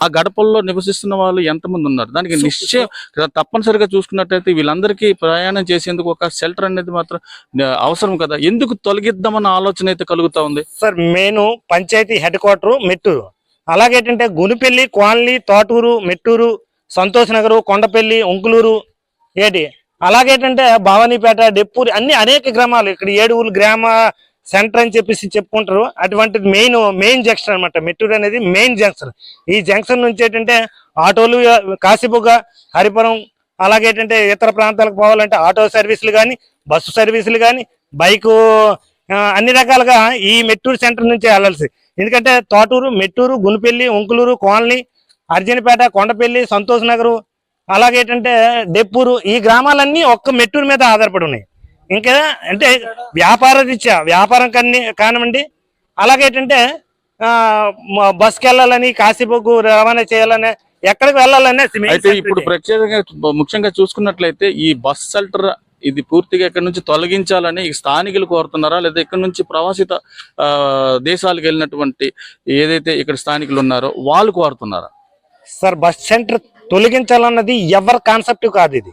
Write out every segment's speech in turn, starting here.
ఆ గడపల్లో నివసిస్తున్న వాళ్ళు ఎంతమంది ఉన్నారు? దానికి నిశ్చయం తప్పనిసరిగా చూసుకున్నట్టయితే వీళ్ళందరికీ ప్రయాణం చేసేందుకు ఒక షెల్టర్ అనేది మాత్రం అవసరం కదా? ఎందుకు తొలగిద్దామన్న ఆలోచన అయితే కలుగుతా ఉంది? Sir main panchayat headquarter Mettur. అలాగే ఏంటంటే గునిపెల్లి కోన్లీ తోటూరు మెట్టూరు సంతోష్ నగరు కొండపల్లి ఉంకులూరు ఏంటి? అలాగేంటంటే భవానీపేట డెప్పూరి అన్ని అనేక గ్రామాలు ఇక్కడ ఏడుగురు గ్రామ సెంటర్ అని చెప్పేసి చెప్పుకుంటారు. అటువంటిది మెయిన్ మెయిన్ జంక్షన్ అన్నమాట. మెట్టూరు అనేది మెయిన్ జంక్షన్. ఈ జంక్షన్ నుంచి ఏంటంటే ఆటోలు కాశీబుగ్గ హరిపురం అలాగే ఏంటంటే ఇతర ప్రాంతాలకు పోవాలంటే ఆటో సర్వీసులు కానీ బస్సు సర్వీసులు కానీ బైకు అన్ని రకాలుగా ఈ మెట్టూరు సెంటర్ నుంచి వెళ్ళాల్సి. ఎందుకంటే తోటూరు మెట్టూరు గునిపెల్లి ఉంకులూరు కోనలి అర్జునపేట కొండపల్లి సంతోష్ నగరు అలాగే ఏంటంటే డెప్పూరు ఈ గ్రామాలన్నీ ఒక్క మెట్టూరు మీద ఆధారపడి ఉన్నాయి. ఇంకా అంటే వ్యాపార రీత్యా వ్యాపారం కన్ని కానివ్వండి. అలాగే ఏంటంటే ఆ, మ- బస్కి వెళ్ళాలని కాశీబొగ్గు రవాణా చేయాలని ఎక్కడికి వెళ్ళాలని అయితే ఇప్పుడు ప్రత్యేకంగా ముఖ్యంగా చూసుకున్నట్లయితే ఈ బస్ షెల్టర్ ఇది పూర్తిగా ఇక్కడ నుంచి తొలగించాలని ఈ స్థానికులు కోరుతున్నారా? లేదా ఇక్కడ నుంచి ప్రవాసిత దేశాలకు వెళ్ళినటువంటి ఏదైతే ఇక్కడ స్థానికులు ఉన్నారో వాళ్ళు కోరుతున్నారా? సార్ బస్ సెంటర్ తొలగించాలన్నది ఎవరి కాన్సెప్ట్ కాదు ఇది.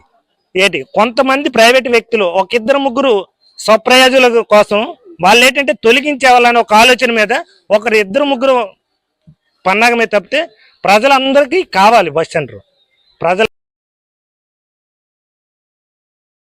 ఏంటి? కొంతమంది ప్రైవేట్ వ్యక్తులు ఒక ఇద్దరు ముగ్గురు స్వప్రయోజుల కోసం వాళ్ళు ఏంటంటే తొలగించేవాళ్ళని ఒక ఆలోచన మీద ఒకరు ఇద్దరు ముగ్గురు పన్నాగమే తప్పితే ప్రజలందరికీ కావాలి బస్ సెంటర్ ప్రజల